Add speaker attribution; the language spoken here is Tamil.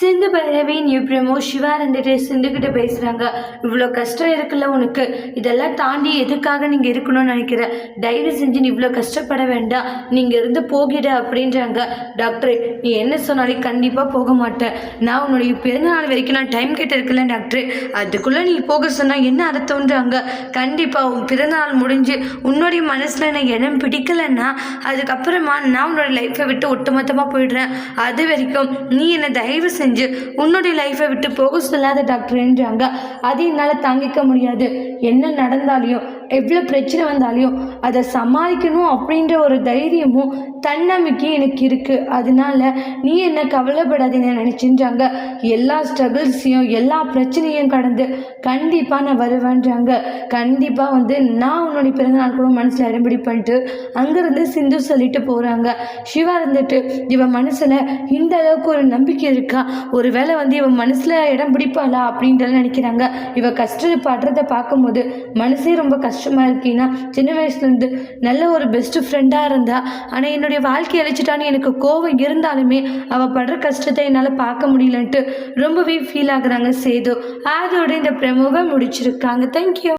Speaker 1: சிந்து பைரவி நியூ பிரமோ சிவா இருந்துட்டு சிந்துக்கிட்ட பேசுகிறாங்க இவ்வளோ கஷ்டம் இருக்குல்ல உனக்கு? இதெல்லாம் தாண்டி எதுக்காக நீங்கள் இருக்கணும்னு நினைக்கிற? தயவு செஞ்சு நீ இவ்வளோ கஷ்டப்பட வேண்டாம். நீங்கள் இருந்து போகிட அப்படின்றாங்க. டாக்டர் நீ என்ன சொன்னாலும் கண்டிப்பாக போக மாட்டேன். நான் உன்னுடைய பிறந்தநாள் வரைக்கும் நான் டைம் கேட்டிருக்கல டாக்டர். அதுக்குள்ளே நீ போக சொன்னால் என்ன அர்த்தம்ன்றாங்க? கண்டிப்பாக உன் பிறந்தநாள் முடிஞ்சு உன்னுடைய மனசில் நான் இடம் பிடிக்கலைன்னா அதுக்கப்புறமா நான் உன்னோட லைஃப்பை விட்டு ஒட்டுமொத்தமாக போயிடுறேன். அது வரைக்கும் நீ என்னை தயவு செஞ்சு உன்னுடைய லைஃப்பை விட்டு போக சொல்லாத டாக்டர்ன்றாங்க அது என்னால் தாங்கிக்க முடியாது. என்ன நடந்தாலையும் எவ்வளோ பிரச்சனை வந்தாலையும் அதை சமாளிக்கணும் அப்படின்ற ஒரு தைரியமும் தன்னம்பிக்கையும் எனக்கு இருக்குது அதனால நீ என்ன கவலைப்படாதீங்க நினச்சின்றாங்க. எல்லா ஸ்ட்ரகிள்ஸையும் எல்லா பிரச்சனையும் கடந்து கண்டிப்பாக நான் வருவேன்றாங்க. கண்டிப்பாக வந்து நான் உன்னுடைய பிறந்தநாள் கூட மனசில் இடம்பிடி பண்ணிட்டு அங்கேருந்து சிந்து சொல்லிட்டு போகிறாங்க சிவா இருந்துட்டு இவன் மனசில் இந்த அளவுக்கு ஒரு நம்பிக்கை இருக்கா? ஒரு வேளை வந்து இவன் மனசில் இடம் பிடிப்பாளா? அப்படின்றத நினைக்கிறாங்க. இவ கஷ்டப்படுறத பார்க்கும்போது மனசே ரொம்ப கஷ்டமாக இருக்கீங்கன்னா சின்ன வயசுலேருந்து நல்ல ஒரு பெஸ்ட் ஃப்ரெண்டாக இருந்தா ஆனால் என்னுடைய வாழ்க்கை அழிச்சிட்டான்னு எனக்கு கோவம் இருந்தாலுமே அவள் படுற கஷ்டத்தை என்னால் பார்க்க முடியலன்ட்டு ரொம்பவே ஃபீல் ஆகுறாங்க சேது. அதோட இந்த பிரமுவை முடிச்சிருக்காங்க. தேங்க்யூ